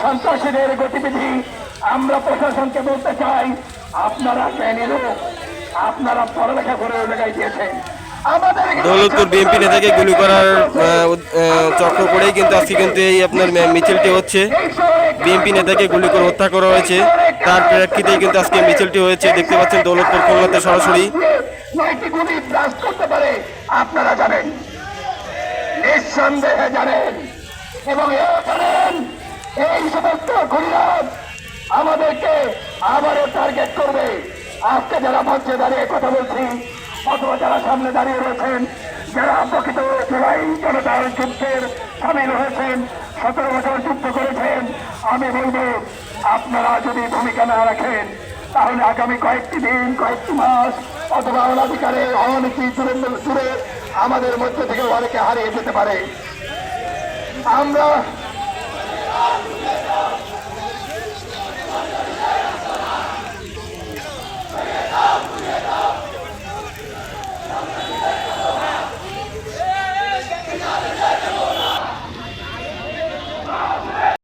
সন্ত্রাসীদের গতিবিধি আমরা প্রশাসনকে বলতে চাই আপনারা জ্ঞানী আপনারা পড়ালেখা করে জায়গায় দিয়েছেন। দৌলতপুর বিএনপি নেতাকে গুলি করার চক্র করেই কিন্তু আজকে কিন্তু এই আপনার মিছিলটি হচ্ছে। বিএনপি নেতাকে গুলি করে হত্যা করা হয়েছে। তার প্রেক্ষিতেই কিন্তু আজকে মিছিলটি হয়েছে। দেখতে পাচ্ছেন দৌলতপুর খুলনাতে সরাসরি। নয়টি গুলি ব্লাস্ট করতে পারে আপনারা জানেন নিঃসন্দেহে জানেন এবং এও জানেন এই সমস্ত গুলিরাজ আমাদেরকে আবারও টার্গেট করবে। আজকে যারা মঞ্চে দাঁড়িয়ে কথা বলছি, অথবা যারা সামনে দাঁড়িয়ে রয়েছেন, যারা প্রকৃত জুলাই জনতার যুদ্ধের সামিল হয়েছেন, সতেরো বছর যুদ্ধ করেছেন, আমি বলব, আপনারা যদি ভূমিকা না রাখেন, তাহলে আগামী কয়েকটি দিন, কয়েকটি মাস, অথবা অনাধিকারে অনেকটি দূরে দূরে আমাদের মধ্যে থেকে অনেকে হারিয়ে যেতে পারে। আমরা